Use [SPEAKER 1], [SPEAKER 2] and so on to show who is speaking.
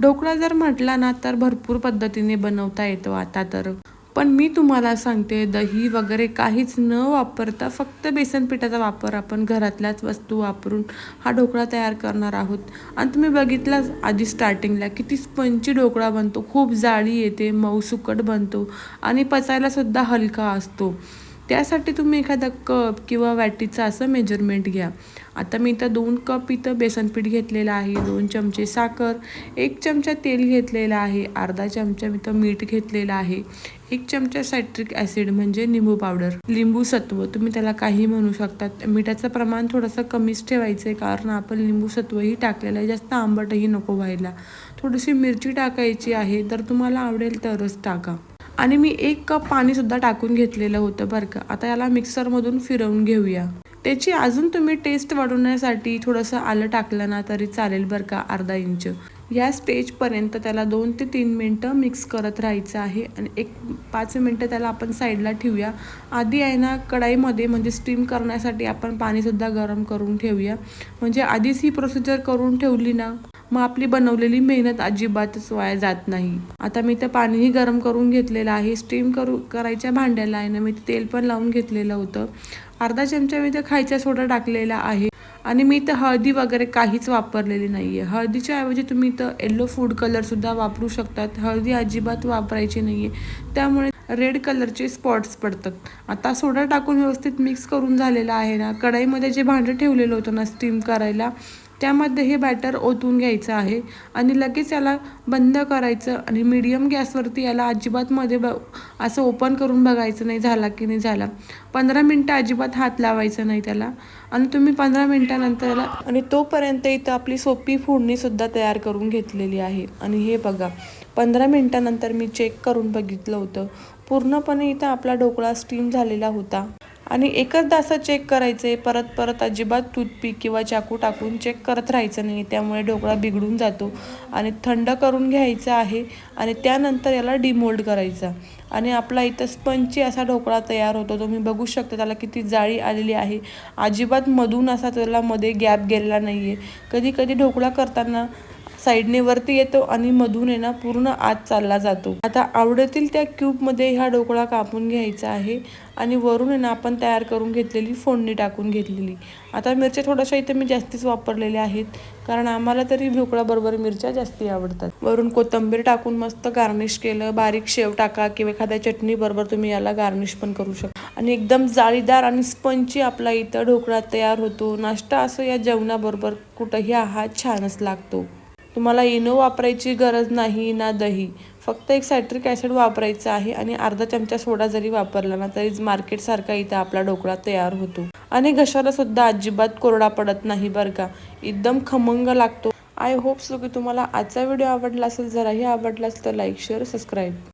[SPEAKER 1] ढोकळा जर म्हटला ना तर भरपूर पद्धतीने बनवता येतो आता तर. पण मी तुम्हाला सांगते दही वगैरे काहीच न वापरता फक्त बेसन पिठाचा वापर आपण घरातल्याच वस्तू वापरून हा ढोकळा तयार करणार आहोत. आणि तुम्ही बघितलाच आधी स्टार्टिंगला किती स्पंची ढोकळा बनतो खूप जाळी येते मऊ सुकट बनतो आणि पचायलासुद्धा हलका असतो. त्यासाठी तुम्ही एखादा कप किंवा वाटीचं असं मेजरमेंट घ्या. आता मी इथं दोन कप इथं बेसनपीठ घेतलेलं आहे दोन चमचे साखर एक चमचा तेल घेतलेलं आहे अर्धा चमचा इथं मीठ घेतलेलं आहे एक चमचा सायट्रिक ॲसिड म्हणजे लिंबू पावडर लिंबू सत्व तुम्ही त्याला काही म्हणू शकतात. मिठाचं प्रमाण थोडंसं कमीच ठेवायचं आहे कारण आपण लिंबू सत्वही टाकलेलं आहे जास्त आंबटही नको व्हायला. थोडीशी मिरची टाकायची आहे तर तुम्हाला आवडेल तरच टाका. आणि मी एक कप पाणीसुद्धा टाकून घेतलेलं होतं बरं का. आता याला मिक्सरमधून फिरवून घेऊया. त्याची अजून तुम्ही टेस्ट वाढवण्यासाठी थोडंसं आलं टाकलं ना तरी चालेल बरं का अर्धा इंच. या स्टेजपर्यंत त्याला दोन ते तीन मिनटं मिक्स करत राहायचं आहे आणि एक पाच मिनटं त्याला आपण साईडला ठेवूया. आधी आहे ना कढाईमध्ये म्हणजे स्टीम करण्यासाठी आपण पाणीसुद्धा गरम करून ठेवूया. म्हणजे आधीच ही प्रोसिजर करून ठेवली ना मग आपली बनवलेली मेहनत अजिबातच वाया जात नाही. आता मी तर पाणीही गरम करून घेतलेलं आहे स्टीम करू करायच्या भांड्याला आहे ना मी तेल पण लावून घेतलेलं होतं. अर्धा चमचा मी तर खायचा सोडा टाकलेला आहे आणि मी तर हळदी वगैरे काहीच वापरलेली नाही आहे हळदीच्या ऐवजी तुम्ही तर येल्लो फूड कलरसुद्धा वापरू शकतात. हळदी अजिबात वापरायची नाही आहे त्यामुळे रेड कलरचे स्पॉट्स पडतात. आता सोडा टाकून व्यवस्थित मिक्स करून झालेला आहे ना कढईमध्ये जे भांडं ठेवलेलं होतं ना स्टीम करायला त्यामध्ये हे बॅटर ओतून घ्यायचं आहे आणि लगेच याला बंद करायचं आणि मीडियम गॅसवरती याला अजिबातमध्ये ब असं ओपन करून बघायचं नाही झाला की नाही झाला. पंधरा मिनटं अजिबात हात लावायचं नाही त्याला. आणि तुम्ही पंधरा मिनटानंतर याला आणि तोपर्यंत इथं आपली सोपी फोडणीसुद्धा तयार करून घेतलेली आहे. आणि हे बघा पंधरा मिनटानंतर मी चेक करून बघितलं होतं. पूर्णपणे इथं आपला ढोकळा स्टीम झालेला होता. आणि एकचदा असं चेक करायचं आहे परत परत अजिबात टूथपिक किंवा चाकू टाकून चेक करत राहायचं नाही. त्यामुळे ढोकळा बिघडून जातो आणि थंड करून घ्यायचा आहे आणि त्यानंतर याला डिमोल्ड करायचा. आणि आपला इथं स्पंची असा ढोकळा तयार होतो तुम्ही बघू शकता त्याला किती जाळी आलेली आहे. अजिबात मधून असा त्याला मध्ये गॅप गेलेला नाही आहे कधी कधी ढोकळा करताना साईडने वरती येतो आणि मधून आहे ना पूर्ण आत चालला जातो. आता आवडतील त्या क्यूबमध्ये हा ढोकळा कापून घ्यायचा आहे आणि वरून आहे ना आपण तयार करून घेतलेली फोडणी टाकून घेतलेली. आता मिरच्या थोड्याशा इथे मी जास्तीच वापरलेल्या आहेत कारण आम्हाला तरी ढोकळाबरोबर मिरच्या जास्ती आवडतात. वरून कोथिंबीर टाकून मस्त गार्निश केलं बारीक शेव टाका किंवा एखाद्या चटणी बरोबर तुम्ही याला गार्निश पण करू शकता. आणि एकदम जाळीदार आणि स्पंची आपला इथं ढोकळा तयार होतो. नाश्ता असं या जेवणाबरोबर कुठंही आहात छानच लागतो. तुम्हाला इनो वापरायची गरज नाही ना दही. फक्त एक सायट्रिक ॲसिड वापरायचं आहे आणि अर्धा चमचा सोडा जरी वापरला ना तरी मार्केटसारखा इथं आपला ढोकळा तयार होतो. आणि घशाला सुद्धा अजिबात कोरडा पडत नाही बरं का. एकदम खमंग लागतो. आय होप सो की तुम्हाला आजचा व्हिडिओ आवडला असेल जराही आवडला असेल तर लाईक शेअर सबस्क्राईब